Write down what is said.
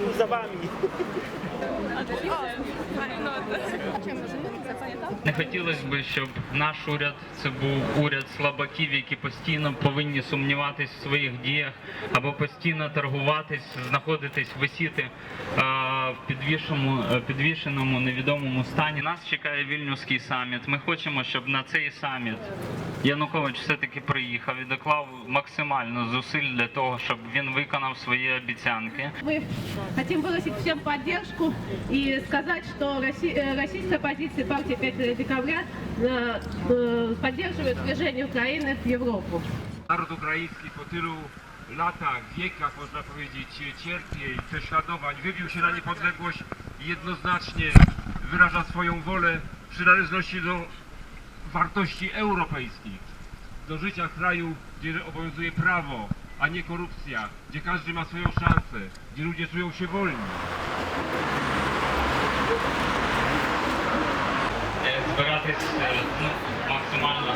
jesteśmy za wami. Не хотілося б, щоб наш уряд це був уряд слабаків, які постійно повинні сумніватись в своїх діях або постійно торгуватись, знаходитись, висіти в підвішеному, е, підвішеному невідомому стані. Нас чекає вільнюський саміт. Ми хочемо, щоб на цей саміт Янукович все-таки приїхав і доклав максимально зусиль для того, щоб він виконав свої обіцянки. Мы хотим выразить всем поддержку и сказать, что Росси- э, российская позиция партии 5 декабря э, э, поддерживает движение Украины в Европу. Naród ukraiński po tylu latach, wiekach, można powiedzieć, cierpień, prześladowań, wybił się na niepodległość i jednoznacznie wyraża swoją wolę przynależności do wartości europejskich, do życia kraju, gdzie obowiązuje prawo, a nie korupcja, gdzie każdy ma swoją szansę, gdzie ludzie czują się wolni. Maksymalna